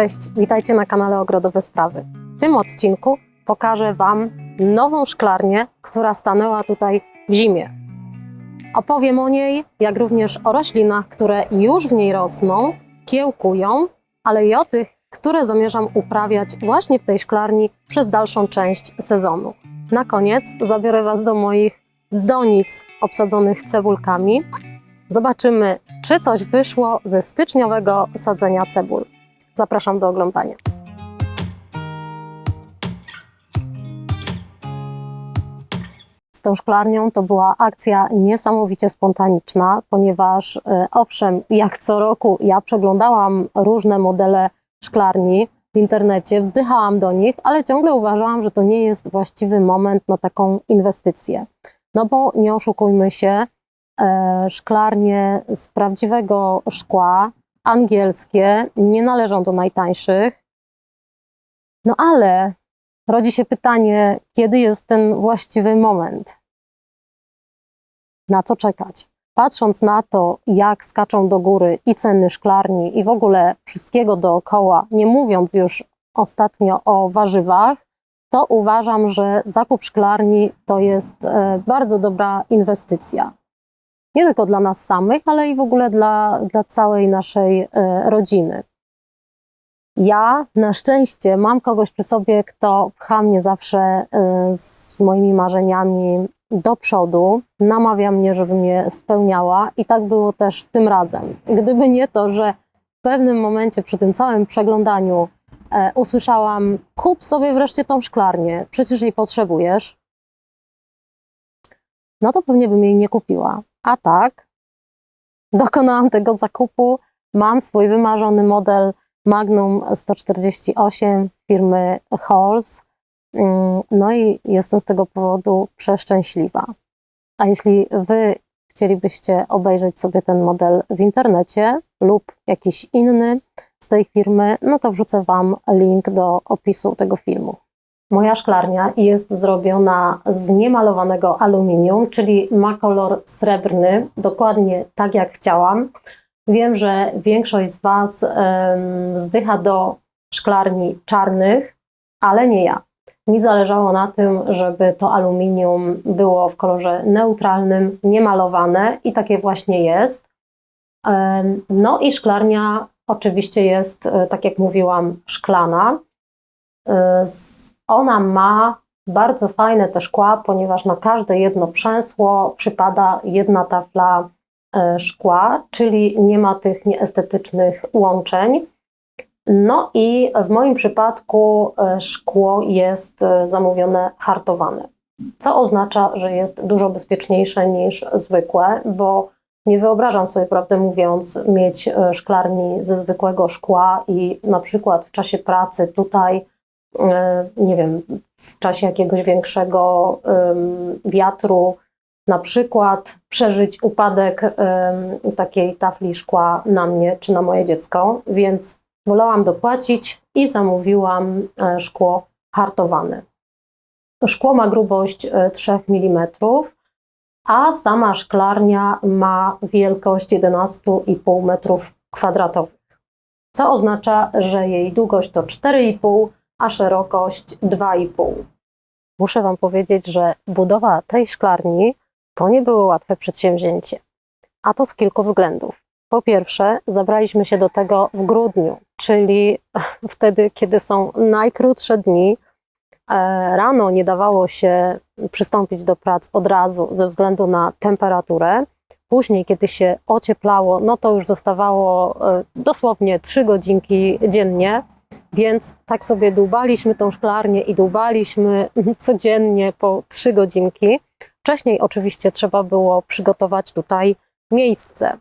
Cześć, witajcie na kanale Ogrodowe Sprawy. W tym odcinku pokażę Wam nową szklarnię, która stanęła tutaj w zimie. Opowiem o niej, jak również o roślinach, które już w niej rosną, kiełkują, ale i o tych, które zamierzam uprawiać właśnie w tej szklarni przez dalszą część sezonu. Na koniec zabiorę Was do moich donic obsadzonych cebulkami. Zobaczymy, czy coś wyszło ze styczniowego sadzenia cebul. Zapraszam do oglądania. Z tą szklarnią to była akcja niesamowicie spontaniczna, ponieważ e, owszem, jak co roku ja przeglądałam różne modele szklarni w internecie, wzdychałam do nich, ale ciągle uważałam, że to nie jest właściwy moment na taką inwestycję. No bo nie oszukujmy się, e, szklarnie z prawdziwego szkła, angielskie, nie należą do najtańszych. No ale rodzi się pytanie, kiedy jest ten właściwy moment? Na co czekać? Patrząc na to, jak skaczą do góry i ceny szklarni, i w ogóle wszystkiego dookoła, nie mówiąc już ostatnio o warzywach, to uważam, że zakup szklarni to jest e, bardzo dobra inwestycja. Nie tylko dla nas samych, ale i w ogóle dla, dla całej naszej e, rodziny. Ja na szczęście mam kogoś przy sobie, kto pcha mnie zawsze e, z moimi marzeniami do przodu, namawia mnie, żebym je spełniała i tak było też tym razem. Gdyby nie to, że w pewnym momencie przy tym całym przeglądaniu e, usłyszałam: kup sobie wreszcie tą szklarnię, przecież jej potrzebujesz, no to pewnie bym jej nie kupiła. A tak, dokonałam tego zakupu, mam swój wymarzony model Magnum 148 firmy Halls. Mm, No i jestem z tego powodu przeszczęśliwa. A jeśli Wy chcielibyście obejrzeć sobie ten model w internecie lub jakiś inny z tej firmy, no to wrzucę Wam link do opisu tego filmu. Moja szklarnia jest zrobiona z niemalowanego aluminium, czyli ma kolor srebrny, dokładnie tak jak chciałam. Wiem, że większość z Was em, zdycha do szklarni czarnych, ale nie ja. Mi zależało na tym, żeby to aluminium było w kolorze neutralnym, niemalowane i takie właśnie jest. No i szklarnia oczywiście jest, e, tak jak mówiłam, szklana. E, Ona ma bardzo fajne te szkła, ponieważ na każde jedno przęsło przypada jedna tafla e, szkła, czyli nie ma tych nieestetycznych łączeń. No i w moim przypadku e, szkło jest e, zamówione hartowane, co oznacza, że jest dużo bezpieczniejsze niż zwykłe, bo nie wyobrażam sobie, prawdę mówiąc, mieć szklarni ze zwykłego szkła i na przykład w czasie pracy tutaj, nie wiem, w czasie jakiegoś większego wiatru, na przykład przeżyć upadek takiej tafli szkła na mnie czy na moje dziecko, więc wolałam dopłacić i zamówiłam e, szkło hartowane. Szkło ma grubość e, 3 mm, a sama szklarnia ma wielkość 11,5 metrów kwadratowych, co oznacza, że jej długość to 4,5, a szerokość 2,5. Muszę Wam powiedzieć, że budowa tej szklarni to nie było łatwe przedsięwzięcie, a to z kilku względów. Po pierwsze, zabraliśmy się do tego w grudniu, czyli wtedy, kiedy są najkrótsze dni. E, Rano nie dawało się przystąpić do prac od razu ze względu na temperaturę. Później, kiedy się ocieplało, no to już zostawało e, dosłownie 3 godzinki dziennie, więc tak sobie dłubaliśmy tą szklarnię i dłubaliśmy codziennie po 3 godzinki. Wcześniej oczywiście trzeba było przygotować tutaj miejsce.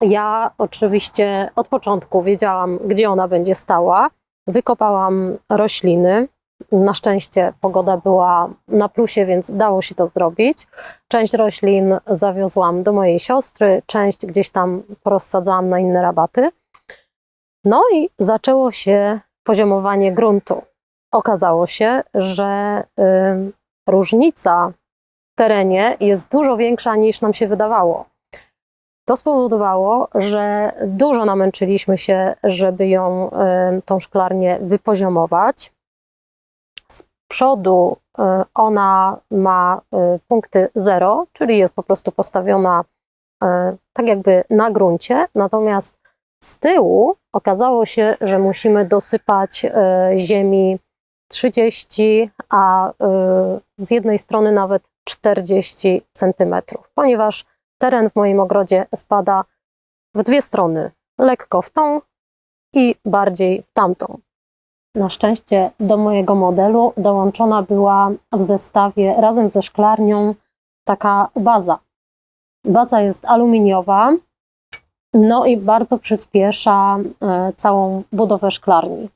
Ja oczywiście od początku wiedziałam, gdzie ona będzie stała. Wykopałam rośliny. Na szczęście pogoda była na plusie, więc dało się to zrobić. Część roślin zawiozłam do mojej siostry, część gdzieś tam porozsadzałam na inne rabaty. No i zaczęło się poziomowanie gruntu. Okazało się, że ym, różnica w terenie jest dużo większa niż nam się wydawało. To spowodowało, że dużo namęczyliśmy się, żeby ją, e, tą szklarnię wypoziomować. Z przodu e, ona ma e, punkty 0, czyli jest po prostu postawiona tak jakby na gruncie, natomiast z tyłu okazało się, że musimy dosypać ziemi 30, a z jednej strony nawet 40 centymetrów, ponieważ teren w moim ogrodzie spada w dwie strony, lekko w tą i bardziej w tamtą. Na szczęście do mojego modelu dołączona była w zestawie razem ze szklarnią taka baza. Baza jest aluminiowa, no i bardzo przyspiesza e, całą budowę szklarni.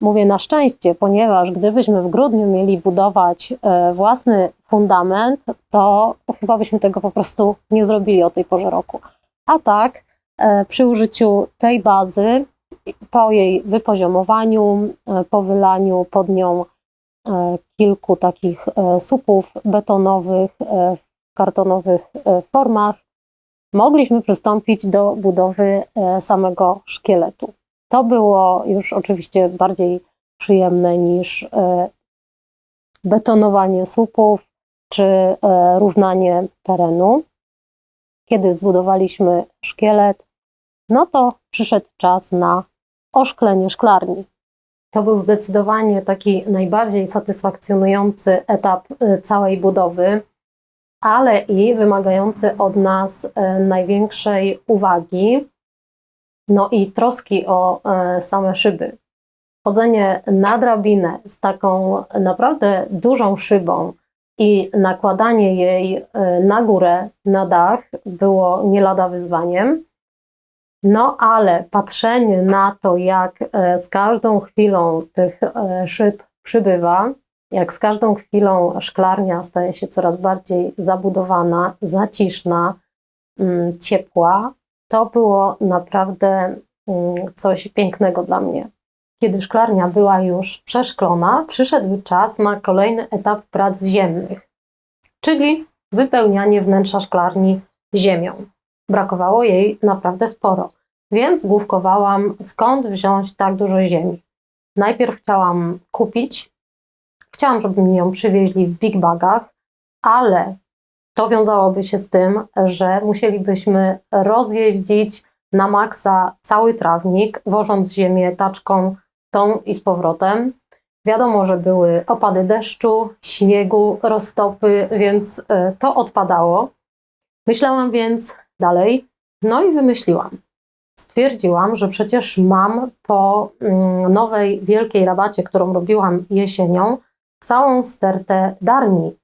Mówię na szczęście, ponieważ gdybyśmy w grudniu mieli budować e, własny fundament, to chyba byśmy tego po prostu nie zrobili o tej porze roku. A tak, e, przy użyciu tej bazy, po jej wypoziomowaniu, po wylaniu pod nią kilku takich supów betonowych w kartonowych formach, mogliśmy przystąpić do budowy samego szkieletu. To było już oczywiście bardziej przyjemne niż e, betonowanie słupów czy e, równanie terenu. Kiedy zbudowaliśmy szkielet, no to przyszedł czas na oszklenie szklarni. To był zdecydowanie taki najbardziej satysfakcjonujący etap e, całej budowy, ale i wymagający od nas największej uwagi, no i troski o e, same szyby. Chodzenie na drabinę z taką naprawdę dużą szybą i nakładanie jej e, na górę, na dach było nie lada wyzwaniem. No ale patrzenie na to, jak e, z każdą chwilą tych szyb przybywa, jak z każdą chwilą szklarnia staje się coraz bardziej zabudowana, zaciszna, mm, ciepła, to było naprawdę mm, coś pięknego dla mnie. Kiedy szklarnia była już przeszklona, przyszedł czas na kolejny etap prac ziemnych, czyli wypełnianie wnętrza szklarni ziemią. Brakowało jej naprawdę sporo, więc główkowałam, skąd wziąć tak dużo ziemi. Najpierw chciałam kupić, chciałam, żeby mi ją przywieźli w big bagach, ale to wiązałoby się z tym, że musielibyśmy rozjeździć na maksa cały trawnik, wożąc ziemię taczką tą i z powrotem. Wiadomo, że były opady deszczu, śniegu, roztopy, więc e, to odpadało. Myślałam więc dalej, no i wymyśliłam. Stwierdziłam, że przecież mam po mm, nowej wielkiej rabacie, którą robiłam jesienią, całą stertę darni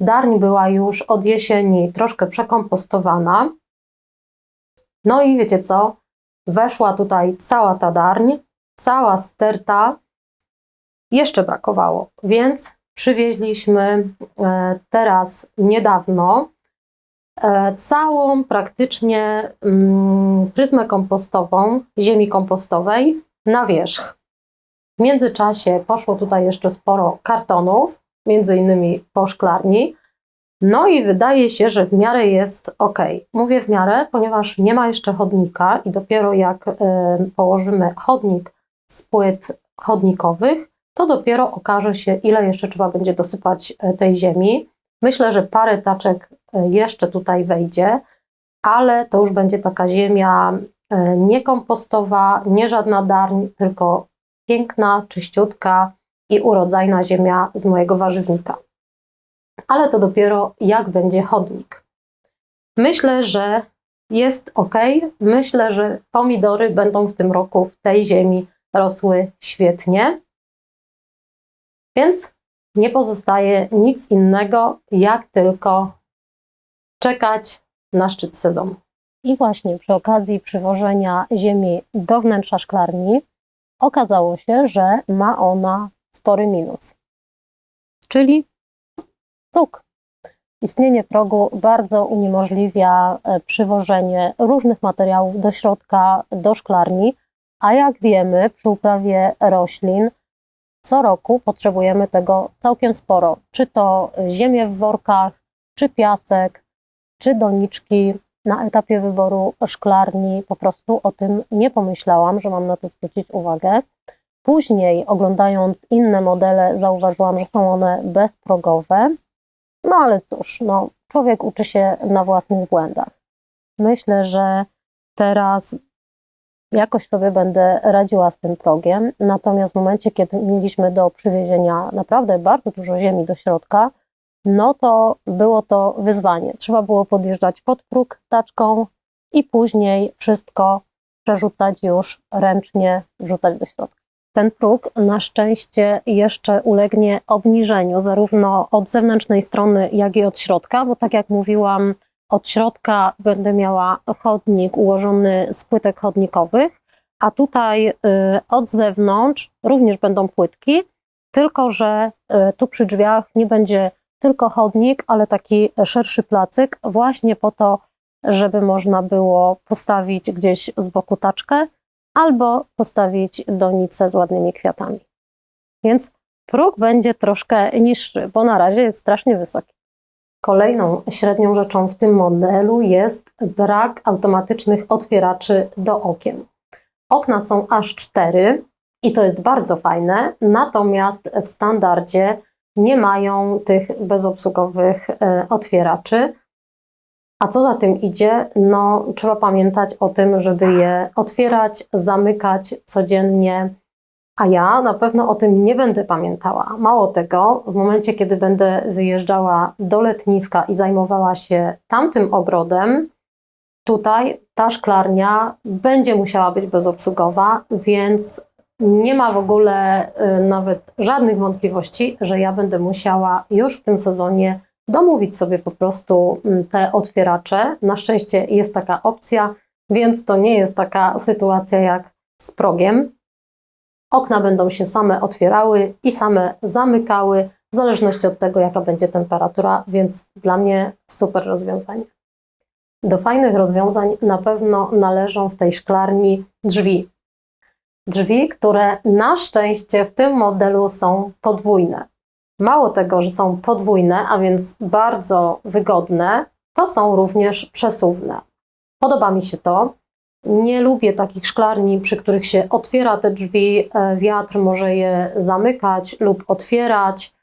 Darń była już od jesieni troszkę przekompostowana. No i wiecie co? Weszła tutaj cała ta darń, cała sterta. Jeszcze brakowało, więc przywieźliśmy e, teraz niedawno e, całą praktycznie mm, pryzmę kompostową ziemi kompostowej na wierzch. W międzyczasie poszło tutaj jeszcze sporo kartonów, między innymi po szklarni. No i wydaje się, że w miarę jest ok. Mówię w miarę, ponieważ nie ma jeszcze chodnika i dopiero jak y, położymy chodnik z płyt chodnikowych, to dopiero okaże się, ile jeszcze trzeba będzie dosypać y, tej ziemi. Myślę, że parę taczek y, jeszcze tutaj wejdzie, ale to już będzie taka ziemia niekompostowa, nie żadna darń, tylko piękna, czyściutka, i urodzajna ziemia z mojego warzywnika. Ale to dopiero jak będzie chodnik. Myślę, że jest ok. Myślę, że pomidory będą w tym roku w tej ziemi rosły świetnie. Więc nie pozostaje nic innego, jak tylko czekać na szczyt sezonu. I właśnie przy okazji przywożenia ziemi do wnętrza szklarni okazało się, że ma ona spory minus, czyli próg. Istnienie progu bardzo uniemożliwia e, przywożenie różnych materiałów do środka, do szklarni, a jak wiemy, przy uprawie roślin co roku potrzebujemy tego całkiem sporo. Czy to ziemię w workach, czy piasek, czy doniczki na etapie wyboru szklarni po prostu o tym nie pomyślałam, że mam na to zwrócić uwagę. Później, oglądając inne modele, zauważyłam, że są one bezprogowe. No ale cóż, no, człowiek uczy się na własnych błędach. Myślę, że teraz jakoś sobie będę radziła z tym progiem. Natomiast w momencie, kiedy mieliśmy do przywiezienia naprawdę bardzo dużo ziemi do środka, no to było to wyzwanie. Trzeba było podjeżdżać pod próg taczką i później wszystko przerzucać już ręcznie, wrzucać do środka. Ten próg na szczęście jeszcze ulegnie obniżeniu, zarówno od zewnętrznej strony, jak i od środka, bo tak jak mówiłam, od środka będę miała chodnik ułożony z płytek chodnikowych, a tutaj y, od zewnątrz również będą płytki, tylko że y, tu przy drzwiach nie będzie tylko chodnik, ale taki szerszy placyk, właśnie po to, żeby można było postawić gdzieś z boku taczkę albo postawić donicę z ładnymi kwiatami. Więc próg będzie troszkę niższy, bo na razie jest strasznie wysoki. Kolejną średnią rzeczą w tym modelu jest brak automatycznych otwieraczy do okien. Okna są aż cztery i to jest bardzo fajne, natomiast w standardzie nie mają tych bezobsługowych e, otwieraczy. A co za tym idzie? No, trzeba pamiętać o tym, żeby je otwierać, zamykać codziennie. A ja na pewno o tym nie będę pamiętała. Mało tego, w momencie, kiedy będę wyjeżdżała do letniska i zajmowała się tamtym ogrodem, tutaj ta szklarnia będzie musiała być bezobsługowa, więc nie ma w ogóle y, nawet żadnych wątpliwości, że ja będę musiała już w tym sezonie domówić sobie po prostu mm, te otwieracze. Na szczęście jest taka opcja, więc to nie jest taka sytuacja jak z progiem. Okna będą się same otwierały i same zamykały, w zależności od tego, jaka będzie temperatura, więc dla mnie super rozwiązanie. Do fajnych rozwiązań na pewno należą w tej szklarni drzwi. Drzwi, które na szczęście w tym modelu są podwójne. Mało tego, że są podwójne, a więc bardzo wygodne, to są również przesuwne. Podoba mi się to. Nie lubię takich szklarni, przy których się otwiera te drzwi, e, wiatr może je zamykać lub otwierać.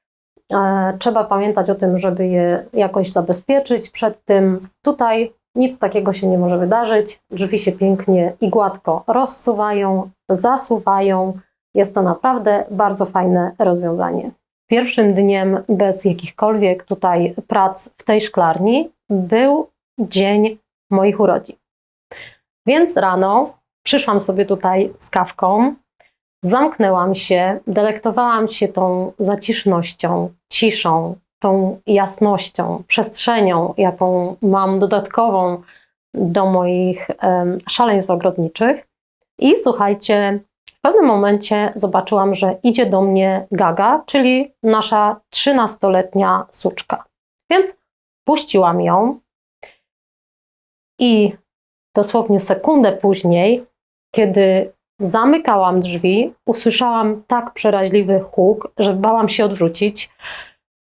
E, trzeba pamiętać o tym, żeby je jakoś zabezpieczyć przed tym. Tutaj nic takiego się nie może wydarzyć. Drzwi się pięknie i gładko rozsuwają, zasuwają. Jest to naprawdę bardzo fajne rozwiązanie. Pierwszym dniem bez jakichkolwiek tutaj prac w tej szklarni był dzień moich urodzin. Więc rano przyszłam sobie tutaj z kawką, zamknęłam się, delektowałam się tą zacisznością, ciszą, tą jasnością, przestrzenią, jaką mam dodatkową do moich szaleństw ogrodniczych. I słuchajcie, w pewnym momencie zobaczyłam, że idzie do mnie Gaga, czyli nasza 13-letnia suczka. Więc puściłam ją i dosłownie sekundę później, kiedy zamykałam drzwi, usłyszałam tak przeraźliwy huk, że bałam się odwrócić.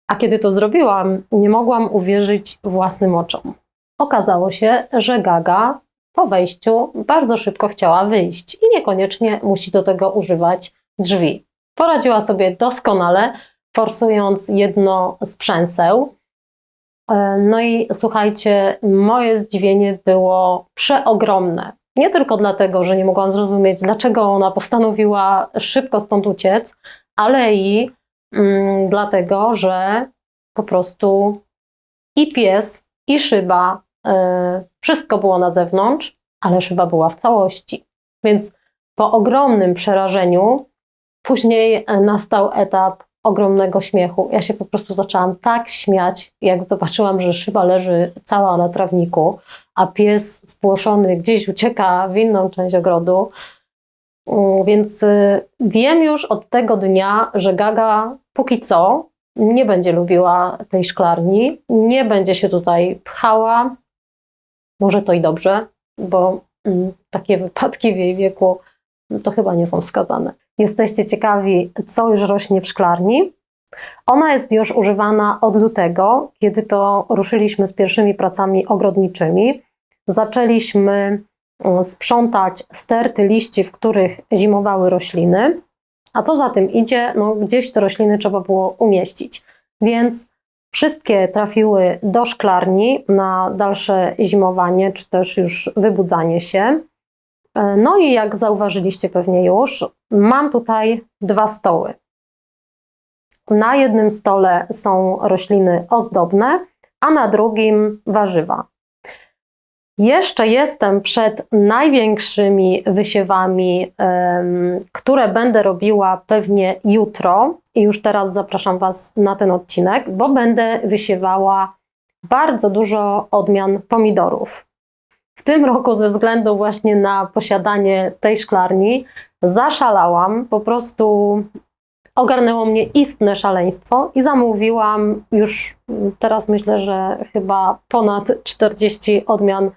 A kiedy to zrobiłam, nie mogłam uwierzyć własnym oczom. Okazało się, że Gaga po wejściu bardzo szybko chciała wyjść i niekoniecznie musi do tego używać drzwi. Poradziła sobie doskonale, forsując jedno z przęseł. E, no i słuchajcie, moje zdziwienie było przeogromne. Nie tylko dlatego, że nie mogłam zrozumieć, dlaczego ona postanowiła szybko stąd uciec, ale i mm, dlatego, że po prostu i pies, i szyba, y, wszystko było na zewnątrz, ale szyba była w całości. Więc po ogromnym przerażeniu później e, nastał etap ogromnego śmiechu. Ja się po prostu zaczęłam tak śmiać, jak zobaczyłam, że szyba leży cała na trawniku, a pies spłoszony gdzieś ucieka w inną część ogrodu. Mm, więc y, wiem już od tego dnia, że Gaga póki co nie będzie lubiła tej szklarni, nie będzie się tutaj pchała. Może to i dobrze, bo mm, takie wypadki w jej wieku to chyba nie są wskazane. Jesteście ciekawi, co już rośnie w szklarni? Ona jest już używana od lutego, kiedy to ruszyliśmy z pierwszymi pracami ogrodniczymi. zaczęliśmy mm, sprzątać sterty liści, w których zimowały rośliny. A co za tym idzie, no gdzieś te rośliny trzeba było umieścić. Więc wszystkie trafiły do szklarni na dalsze zimowanie, czy też już wybudzanie się. E, No i jak zauważyliście pewnie już, mam tutaj dwa stoły. Na jednym stole są rośliny ozdobne, a na drugim warzywa. Jeszcze jestem przed największymi wysiewami, które będę robiła pewnie jutro. I już teraz zapraszam Was na ten odcinek, bo będę wysiewała bardzo dużo odmian pomidorów. W tym roku, ze względu właśnie na posiadanie tej szklarni, zaszalałam. Po prostu ogarnęło mnie istne szaleństwo i zamówiłam już mm, teraz myślę, że chyba ponad 40 odmian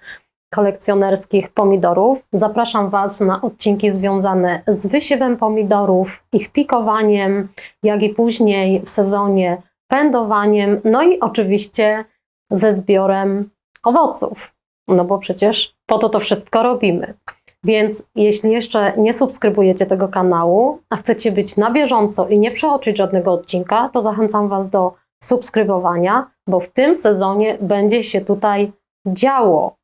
kolekcjonerskich pomidorów. Zapraszam Was na odcinki związane z wysiewem pomidorów, ich pikowaniem, jak i później w sezonie pędowaniem, no i oczywiście ze zbiorem owoców. No bo przecież po to to wszystko robimy. Więc jeśli jeszcze nie subskrybujecie tego kanału, a chcecie być na bieżąco i nie przeoczyć żadnego odcinka, to zachęcam Was do subskrybowania, bo w tym sezonie będzie się tutaj działo.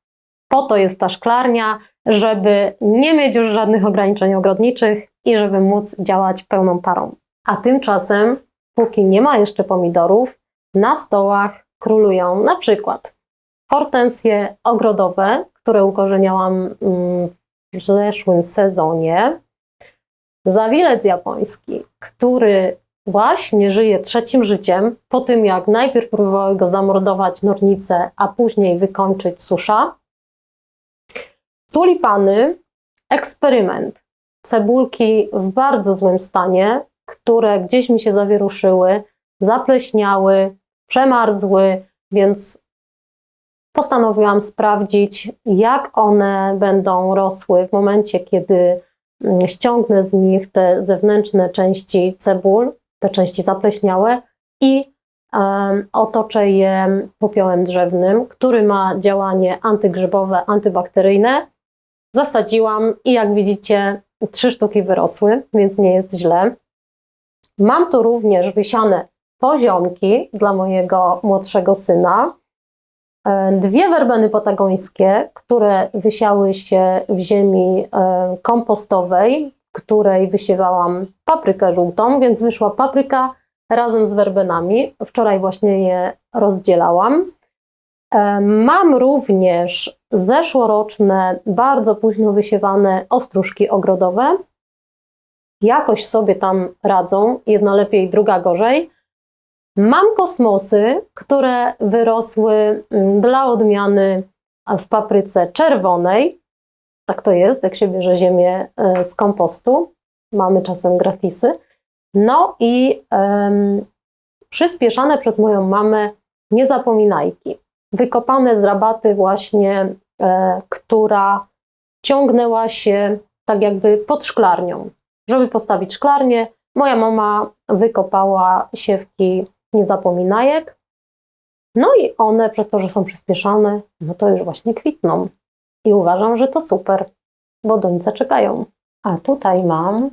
Po to jest ta szklarnia, żeby nie mieć już żadnych ograniczeń ogrodniczych i żeby móc działać pełną parą. A tymczasem, póki nie ma jeszcze pomidorów, na stołach królują na przykład hortensje ogrodowe, które ukorzeniałam mm, w zeszłym sezonie, zawilec japoński, który właśnie żyje trzecim życiem, po tym jak najpierw próbowały go zamordować nornice, a później wykończyć susza. Tulipany, eksperyment, cebulki w bardzo złym stanie, które gdzieś mi się zawieruszyły, zapleśniały, przemarzły, więc postanowiłam sprawdzić, jak one będą rosły w momencie, kiedy mm, ściągnę z nich te zewnętrzne części cebul, te części zapleśniałe i um, otoczę je popiołem drzewnym, który ma działanie antygrzybowe, antybakteryjne. Zasadziłam i jak widzicie, trzy sztuki wyrosły, więc nie jest źle. Mam tu również wysiane poziomki dla mojego młodszego syna. E, Dwie werbeny patagońskie, które wysiały się w ziemi e, kompostowej, w której wysiewałam paprykę żółtą, więc wyszła papryka razem z werbenami. Wczoraj właśnie je rozdzielałam. E, Mam również zeszłoroczne, bardzo późno wysiewane ostróżki ogrodowe. Jakoś sobie tam radzą, jedna lepiej, druga gorzej. Mam kosmosy, które wyrosły mm, dla odmiany w papryce czerwonej. Tak to jest, jak się bierze ziemię e, z kompostu. Mamy czasem gratisy. No i em, przyspieszane przez moją mamę niezapominajki. Wykopane z rabaty właśnie, e, która ciągnęła się tak jakby pod szklarnią. Żeby postawić szklarnię, moja mama wykopała siewki niezapominajek. No i one, przez to, że są przyspieszane, no to już właśnie kwitną. I uważam, że to super, bo dońce czekają. A tutaj mam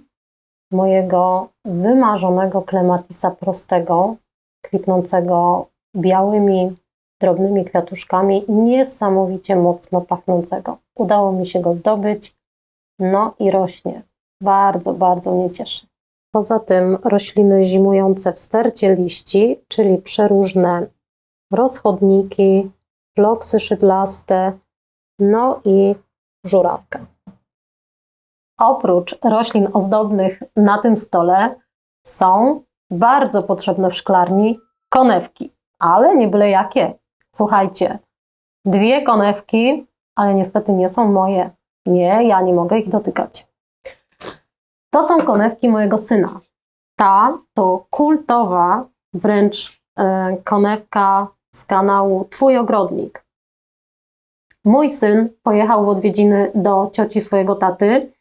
mojego wymarzonego klematisa prostego, kwitnącego białymi, drobnymi kwiatuszkami, niesamowicie mocno pachnącego. Udało mi się go zdobyć, no i rośnie. Bardzo, bardzo mnie cieszy. Poza tym rośliny zimujące w stercie liści, czyli przeróżne rozchodniki, floksy szydlaste, no i żurawka. Oprócz roślin ozdobnych na tym stole są bardzo potrzebne w szklarni konewki, ale nie byle jakie. Słuchajcie, dwie konewki, ale niestety nie są moje. Nie, ja nie mogę ich dotykać. To są konewki mojego syna. Ta to kultowa wręcz e, konewka z kanału Twój ogrodnik. Mój syn pojechał w odwiedziny do cioci swojego taty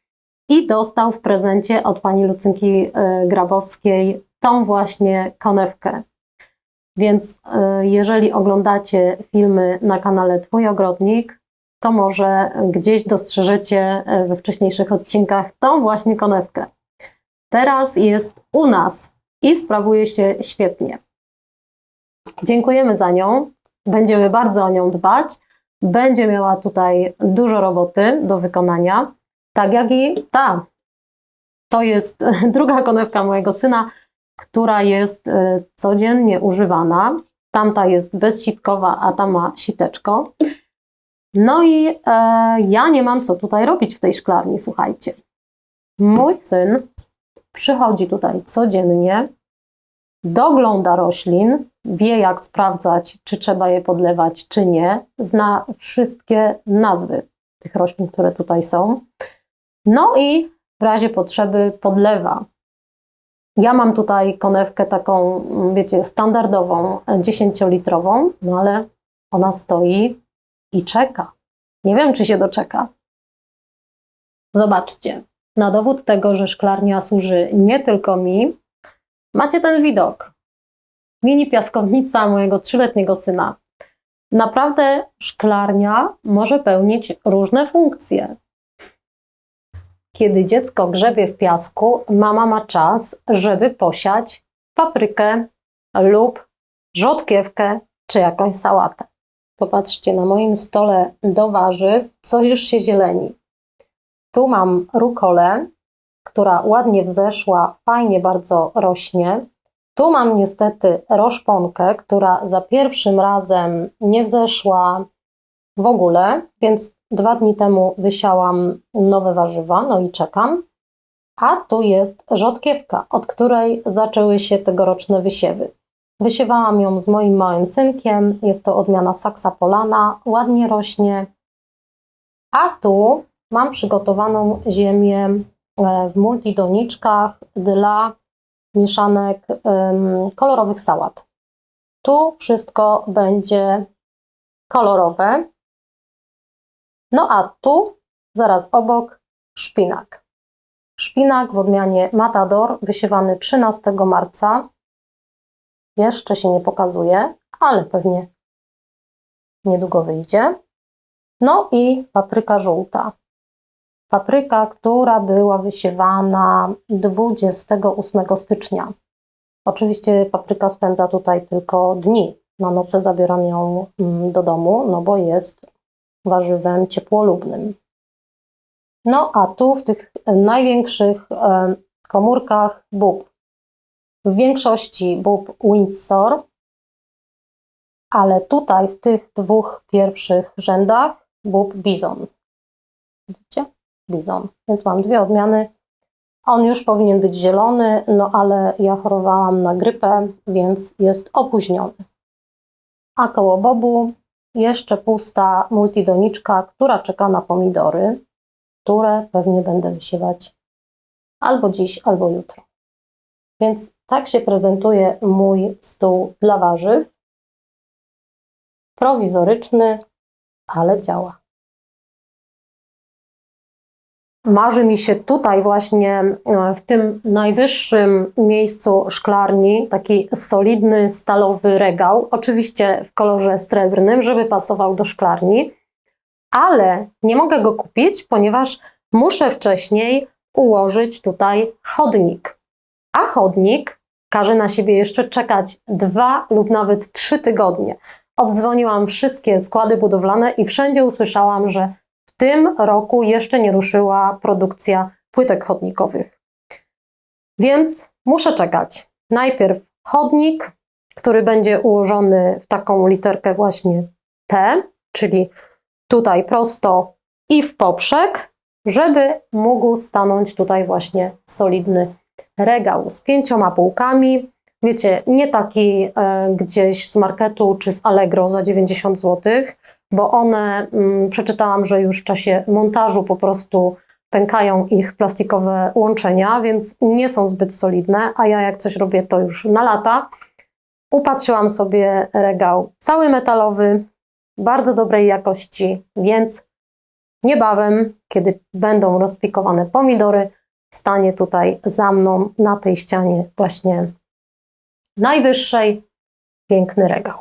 i dostał w prezencie od pani Lucynki e, Grabowskiej tą właśnie konewkę. Więc e, jeżeli oglądacie filmy na kanale Twój ogrodnik, to może gdzieś dostrzeżecie e, we wcześniejszych odcinkach tą właśnie konewkę. Teraz jest u nas i sprawuje się świetnie. Dziękujemy za nią. Będziemy bardzo o nią dbać. Będzie miała tutaj dużo roboty do wykonania, tak jak i ta. To jest druga konewka mojego syna, która jest e, codziennie używana. Tamta jest bezsitkowa, a ta ma siteczko. No i e, ja nie mam co tutaj robić w tej szklarni, słuchajcie. Mój syn przychodzi tutaj codziennie, dogląda roślin, wie jak sprawdzać, czy trzeba je podlewać, czy nie, zna wszystkie nazwy tych roślin, które tutaj są. No i w razie potrzeby podlewa. Ja mam tutaj konewkę taką, wiecie, standardową, 10-litrową, no ale ona stoi i czeka. Nie wiem, czy się doczeka. Zobaczcie, na dowód tego, że szklarnia służy nie tylko mi, macie ten widok. Mini piaskownica mojego trzyletniego syna. Naprawdę szklarnia może pełnić różne funkcje. Kiedy dziecko grzebie w piasku, mama ma czas, żeby posiać paprykę lub rzodkiewkę czy jakąś sałatę. Popatrzcie, na moim stole do warzyw coś już się zieleni. Tu mam rukolę, która ładnie wzeszła, fajnie bardzo rośnie. Tu mam niestety roszponkę, która za pierwszym razem nie wzeszła w ogóle, więc dwa dni temu wysiałam nowe warzywa, no i czekam. A tu jest rzodkiewka, od której zaczęły się tegoroczne wysiewy. Wysiewałam ją z moim małym synkiem. Jest to odmiana Saksa Polana, ładnie rośnie. A tu mam przygotowaną ziemię e, w multidoniczkach dla mieszanek kolorowych sałat. Tu wszystko będzie kolorowe. No a tu zaraz obok szpinak. Szpinak w odmianie Matador, wysiewany 13 marca. Jeszcze się nie pokazuje, ale pewnie niedługo wyjdzie. No i papryka żółta. Papryka, która była wysiewana 28 stycznia. Oczywiście papryka spędza tutaj tylko dni. Na noce zabieram ją mm, do domu, no bo jest warzywem ciepłolubnym. No a tu w tych największych komórkach bób w większości bób Windsor, ale tutaj w tych dwóch pierwszych rzędach bób Bizon. Widzicie? Bizon. Więc mam dwie odmiany. On już powinien być zielony, no ale ja chorowałam na grypę, więc jest opóźniony. A koło bobu jeszcze pusta multidoniczka, która czeka na pomidory, które pewnie będę wysiewać albo dziś, albo jutro. Więc tak się prezentuje mój stół dla warzyw. Prowizoryczny, ale działa. Marzy mi się tutaj właśnie e, w tym najwyższym miejscu szklarni taki solidny stalowy regał, oczywiście w kolorze srebrnym, żeby pasował do szklarni, ale nie mogę go kupić, ponieważ muszę wcześniej ułożyć tutaj chodnik a chodnik każe na siebie jeszcze czekać dwa lub nawet trzy tygodnie. Obdzwoniłam wszystkie składy budowlane i wszędzie usłyszałam, że w tym roku jeszcze nie ruszyła produkcja płytek chodnikowych. Więc muszę czekać. Najpierw chodnik, który będzie ułożony w taką literkę właśnie T, czyli tutaj prosto i w poprzek, żeby mógł stanąć tutaj właśnie solidny regał z pięcioma półkami. Wiecie, nie taki e, gdzieś z marketu czy z Allegro za 90 zł, bo one, mm, przeczytałam, że już w czasie montażu po prostu pękają ich plastikowe łączenia, więc nie są zbyt solidne, a ja jak coś robię to już na lata. Upatrzyłam sobie regał cały metalowy, bardzo dobrej jakości, więc niebawem, kiedy będą rozpikowane pomidory, stanie tutaj za mną na tej ścianie właśnie najwyższej piękny regał.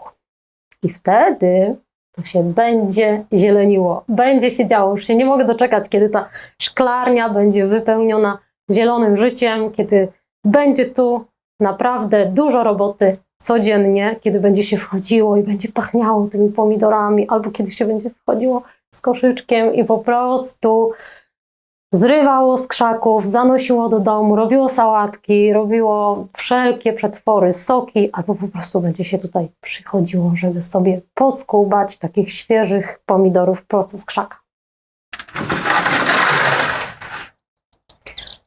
I wtedy to się będzie zieleniło, będzie się działo. Już się nie mogę doczekać, kiedy ta szklarnia będzie wypełniona zielonym życiem, kiedy będzie tu naprawdę dużo roboty codziennie, kiedy będzie się wchodziło i będzie pachniało tymi pomidorami, albo kiedy się będzie wchodziło z koszyczkiem i po prostu zrywało z krzaków, zanosiło do domu, robiło sałatki, robiło wszelkie przetwory, soki, albo po prostu będzie się tutaj przychodziło, żeby sobie poskubać takich świeżych pomidorów prosto z krzaka.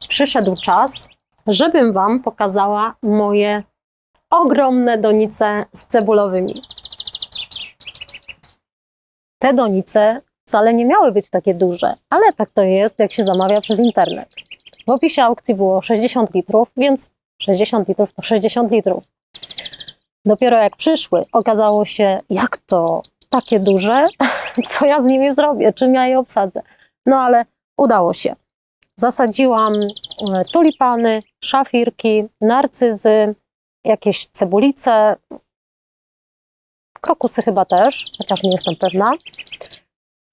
Przyszedł czas, żebym Wam pokazała moje ogromne donice z cebulowymi. Te donice wcale nie miały być takie duże, ale tak to jest, jak się zamawia przez internet. W opisie aukcji było 60 litrów, więc 60 litrów to 60 litrów. Dopiero jak przyszły, okazało się, jak to takie duże, co ja z nimi zrobię, czym ja je obsadzę. No ale udało się. Zasadziłam e, tulipany, szafirki, narcyzy, jakieś cebulice, krokusy chyba też, chociaż nie jestem pewna.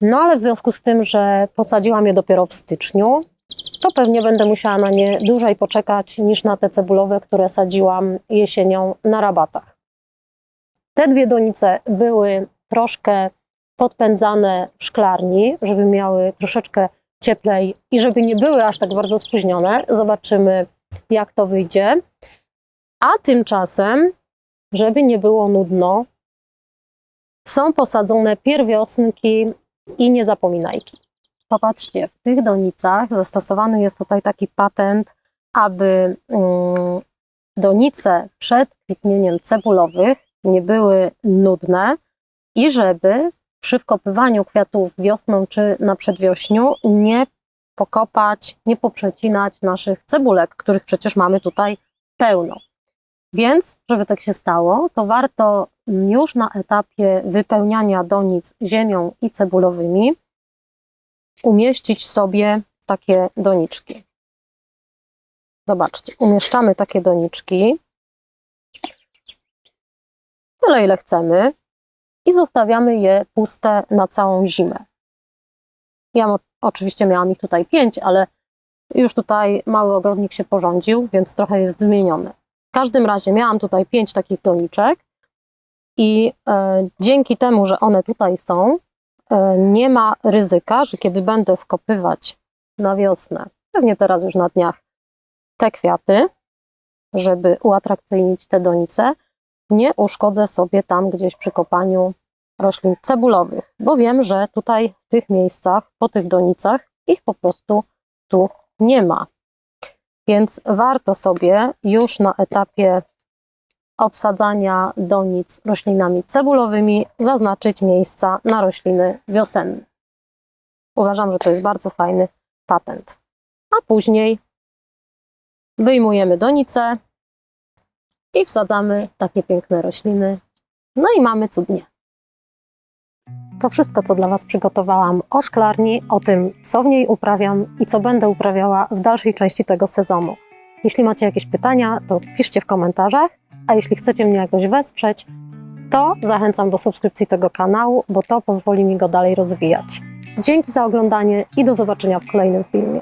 No ale w związku z tym, że posadziłam je dopiero w styczniu, to pewnie będę musiała na nie dłużej poczekać niż na te cebulowe, które sadziłam jesienią na rabatach. Te dwie donice były troszkę podpędzane w szklarni, żeby miały troszeczkę cieplej i żeby nie były aż tak bardzo spóźnione. Zobaczymy, jak to wyjdzie. A tymczasem, żeby nie było nudno, są posadzone pierwiosnki i niezapominajki. Popatrzcie, w tych donicach zastosowany jest tutaj taki patent, aby mm, donice przed kwitnieniem cebulowych nie były nudne i żeby przy wkopywaniu kwiatów wiosną czy na przedwiośniu nie pokopać, nie poprzecinać naszych cebulek, których przecież mamy tutaj pełno. Więc, żeby tak się stało, to warto już na etapie wypełniania donic ziemią i cebulowymi umieścić sobie takie doniczki. Zobaczcie, umieszczamy takie doniczki, tyle ile chcemy i zostawiamy je puste na całą zimę. Ja oczywiście miałam ich tutaj pięć, ale już tutaj mały ogrodnik się porządził, więc trochę jest zmieniony. W każdym razie miałam tutaj pięć takich doniczek i e, dzięki temu, że one tutaj są, e, nie ma ryzyka, że kiedy będę wkopywać na wiosnę, pewnie teraz już na dniach, te kwiaty, żeby uatrakcyjnić te donice, nie uszkodzę sobie tam gdzieś przy kopaniu roślin cebulowych, bo wiem, że tutaj w tych miejscach, po tych donicach, ich po prostu tu nie ma. Więc warto sobie już na etapie obsadzania donic roślinami cebulowymi zaznaczyć miejsca na rośliny wiosenne. Uważam, że to jest bardzo fajny patent. A później wyjmujemy donicę i wsadzamy takie piękne rośliny. No i mamy cudnie. To wszystko, co dla Was przygotowałam o szklarni, o tym, co w niej uprawiam i co będę uprawiała w dalszej części tego sezonu. Jeśli macie jakieś pytania, to piszcie w komentarzach, a jeśli chcecie mnie jakoś wesprzeć, to zachęcam do subskrypcji tego kanału, bo to pozwoli mi go dalej rozwijać. Dzięki za oglądanie i do zobaczenia w kolejnym filmie.